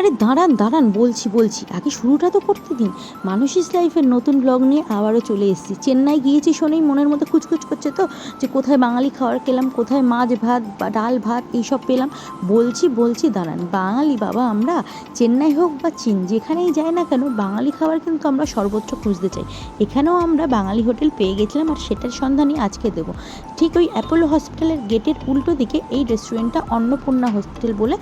আরে দাঁড়ান দাঁড়ান, বলছি বলছি। আগে শুরুটা তো করতে দিন। মানুষিস লাইফের নতুন ব্লগ নিয়ে আবারও চলে এসেছি। চেন্নাই গিয়েছি শোনেই মনের মধ্যে খুচখুচ করছে তো, যে কোথায় বাঙালি খাবার খেলাম, কোথায় মাছ ভাত বা ডাল ভাত এইসব পেলাম। বলছি বলছি, দাঁড়ান। বাঙালি বাবা, আমরা চেন্নাই হোক বা চীন, যেখানেই যাই না কেন, বাঙালি খাবার কিন্তু আমরা সর্বোচ্চ খুঁজতে চাই। এখানেও আমরা বাঙালি হোটেল পেয়ে গেছিলাম আর সেটার সন্ধানই আজকে দেবো। ঠিক ওই অ্যাপোলো হসপিটালের গেটের উল্টো দিকে এই রেস্টুরেন্টটা অন্নপূর্ণা হসপিটাল বলে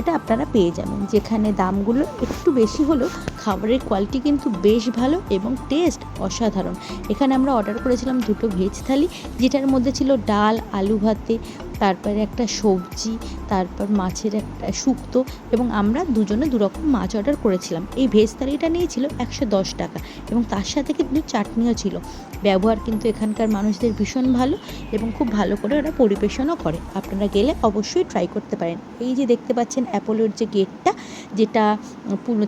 এটা আপনারা পেয়ে যাবেন, যেখানে দামগুলো একটু বেশি হলেও খাবারের কোয়ালিটি কিন্তু বেশ ভালো এবং টেস্ট অসাধারণ। এখানে আমরা অর্ডার করেছিলাম দুটো ভেজ থালি, যেটার মধ্যে ছিল ডাল, আলু ভাতে তারপরে একটা সবজি, তারপর মাছের একটা শুক্তো এবং আমরা দুজনে দুরকম মাছ অর্ডার করেছিলাম। এই ভেজ থালিটা নিয়েছিল একশো দশ টাকা এবং তার সাথে কিন্তু চাটনিও ছিল। ব্যবহার কিন্তু এখানকার মানুষদের ভীষণ ভালো এবং খুব ভালো করে ওরা পরিবেশনও করে। আপনারা গেলে অবশ্যই ট্রাই করতে পারেন। এই যে দেখতে পাচ্ছেন অ্যাপোলোর যে গেটটা যেটা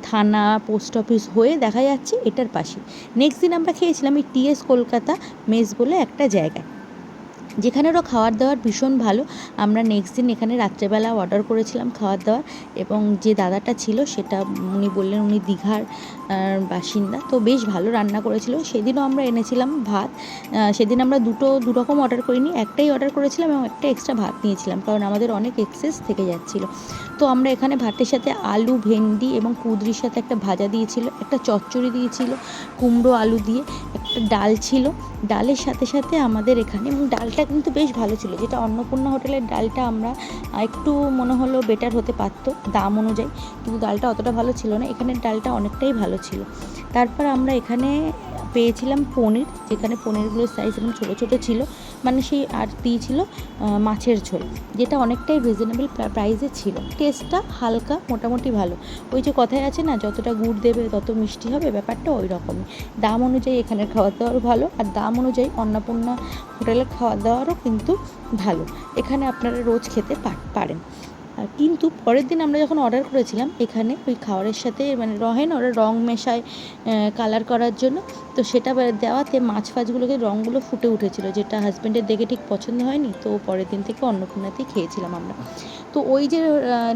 থানা পোস্ট অফিস হয়ে দেখা যাচ্ছে, এটার পাশে। নেক্সট দিন আমরা খেয়েছিলাম এই টিএস কলকাতা মেস বলে একটা জায়গায়। যেখানেরও খাওয়ার দাওয়ার ভীষণ ভালো। আমরা নেক্সট দিন এখানে রাত্রেবেলা অর্ডার করেছিলাম খাওয়ার দাওয়ার এবং যে দাদাটা ছিল সেটা উনি বললেন উনি দীঘার বাসিন্দা। তো বেশ ভালো রান্না করেছিল। সেদিনও আমরা এনেছিলাম ভাত। সেদিন আমরা দুটো দুরকম অর্ডার করিনি। একটাই অর্ডার করেছিলাম এবং একটা এক্সট্রা ভাত নিয়েছিলাম কারণ আমাদের অনেক এক্সেস থেকে যাচ্ছিল। তো আমরা এখানে ভাতের সাথে আলু, ভেন্ডি এবং কুদরির সাথে একটা ভাজা দিয়েছিল, একটা চচ্চড়ি দিয়েছিল, কুমড়ো আলু দিয়ে একটা ডাল ছিল। ডালের সাথে সাথে আমাদের এখানে এবং ডালটা কিন্তু বেশ ভালো ছিল। যেটা অন্নপূর্ণা হোটেলের ডালটা আমরা একটু মনে হলো বেটার হতে পারতো দাম অনুযায়ী। কিন্তু ডালটা অতটা ভালো ছিল না। এখানের ডালটা অনেকটাই ভালো ছিল। তারপর আমরা এখানে পেয়েছিলাম পনির, যেখানে পনিরগুলোর সাইজ এবং ছোটো ছোটো ছিল। মানে সেই আর দিয়েছিল মাছের ঝোল, যেটা অনেকটাই রিজনেবল প্রাইসে ছিল। টেস্টটা হালকা, মোটামুটি ভালো। ওই যে কথায় আছে না, যতটা গুড় দেবে তত মিষ্টি হবে, ব্যাপারটা ওই রকমই। দাম অনুযায়ী এখানের খাওয়া দাওয়ার ভালো। আর দাম অনুযায়ী অন্নপূর্ণা হোটেলের খাওয়া দাওয়ারও কিন্তু ভালো। এখানে আপনারা রোজ খেতে পারেন। কিন্তু পরের দিন আমরা যখন অর্ডার করেছিলাম, এখানে ওই খাবারের সাথে মানে রহেন ওরা রং মেশায় কালার করার জন্য। তো সেটা দেওয়াতে মাছ ফাছগুলোকে রঙগুলো ফুটে উঠেছিল, যেটা হাজব্যান্ডের দেখে ঠিক পছন্দ হয়নি। তো পরের দিন থেকে অন্নপূর্ণাতেই খেয়েছিলাম আমরা। তো ওই যে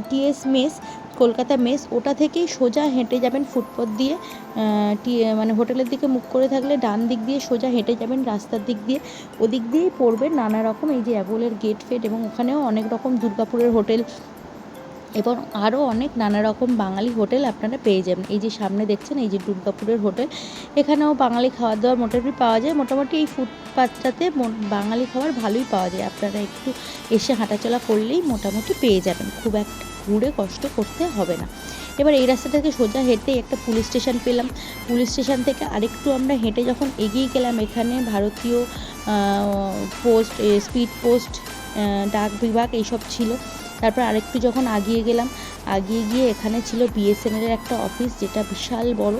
টিএস মেস কলকাতা মেস, ওটা থেকেই সোজা হেঁটে যাবেন ফুটপথ দিয়ে মানে হোটেলের দিকে মুখ করে থাকলে ডান দিক দিয়ে সোজা হেঁটে যাবেন রাস্তার দিক দিয়ে। ওদিক দিয়েই পড়বে নানা রকম এই যে অ্যাবোলের গেট ফেট এবং ওখানেও অনেক রকম দুর্গাপুরের হোটেল এবং আরও অনেক নানা রকম বাঙালি হোটেল আপনারা পেয়ে যাবেন। এই যে সামনে দেখছেন, এই যে দুর্গাপুরের হোটেল। এখানেও বাঙালি খাওয়ার দাওয়ার মোটামুটি পাওয়া যায়। মোটামুটি এই ফুটপাথটাতে বাঙালি খাবার ভালোই পাওয়া যায়। আপনারা একটু এসে হাঁটাচলা করলেই মোটামুটি পেয়ে যাবেন। খুব একটা ঘুরে কষ্ট করতে হবে না। এবার এই রাস্তা থেকে সোজা হেঁটে একটা পুলিশ স্টেশন পেলাম। পুলিশ স্টেশন থেকে আরেকটু আমরা হেঁটে যখন এগিয়ে গেলাম, এখানে ভারতীয় পোস্ট স্পিড পোস্ট ডাক বিভাগ এইসব ছিল। তারপর আরেকটু যখন আগিয়ে গেলাম, আগিয়ে গিয়ে এখানে ছিল বিএসএনএলের একটা অফিস যেটা বিশাল বড়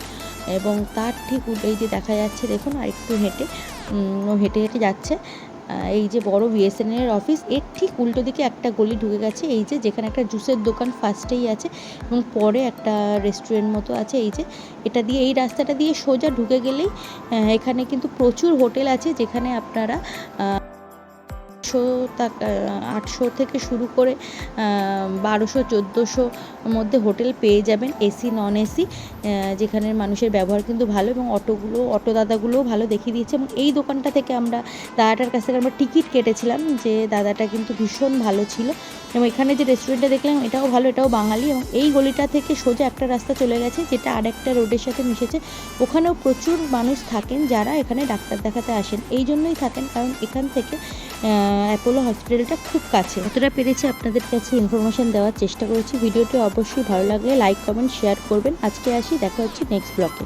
এবং তার ঠিক এই যে দেখা যাচ্ছে, দেখুন আরেকটু হেঁটে হেঁটে হেঁটে যাচ্ছে। এই যে বড় বিএসএনএলের অফিস এর ঠিক উল্টো দিকে একটা গলি ঢুকে গেছে। এই যে যেখানে একটা জুসের দোকান ফার্স্টেই আছে এবং পরে একটা রেস্টুরেন্ট মতো আছে। এই যে এটা দিয়ে, এই রাস্তাটা দিয়ে সোজা ঢুকে গেলেই এখানে কিন্তু প্রচুর হোটেল আছে যেখানে আপনারা আটশো টাকা আটশো থেকে শুরু করে বারোশো, চোদ্দোশো মধ্যে হোটেল পেয়ে যাবেন, এসি, নন এসি যেখানের মানুষের ব্যবহার কিন্তু ভালো এবং অটোগুলো, অটো দাদাগুলোও ভালো দেখিয়ে দিয়েছে এবং এই দোকানটা থেকে আমরা, দাদাটার কাছ থেকে আমরা টিকিট কেটেছিলাম যে দাদাটা কিন্তু ভীষণ ভালো ছিল এবং এখানে যে রেস্টুরেন্টটা দেখলাম এটাও ভালো, এটাও বাঙালি এবং এই গলিটা থেকে সোজা একটা রাস্তা চলে গেছে যেটা আরেকটা রোডের সাথে মিশেছে। ওখানেও প্রচুর মানুষ থাকেন যারা এখানে ডাক্তার দেখাতে আসেন, এই জন্যই থাকেন কারণ এখান থেকে অ্যাপোলো হসপিটালটা খুব কাছে। যতটা পেরেছি আপনাদের কাছে ইনফরমেশন দেওয়ার চেষ্টা করেছি। ভিডিওটি অবশ্যই ভালো লাগলে লাইক কমেন্ট শেয়ার করবেন। আজকে আসি, দেখা হচ্ছে নেক্সট ব্লগে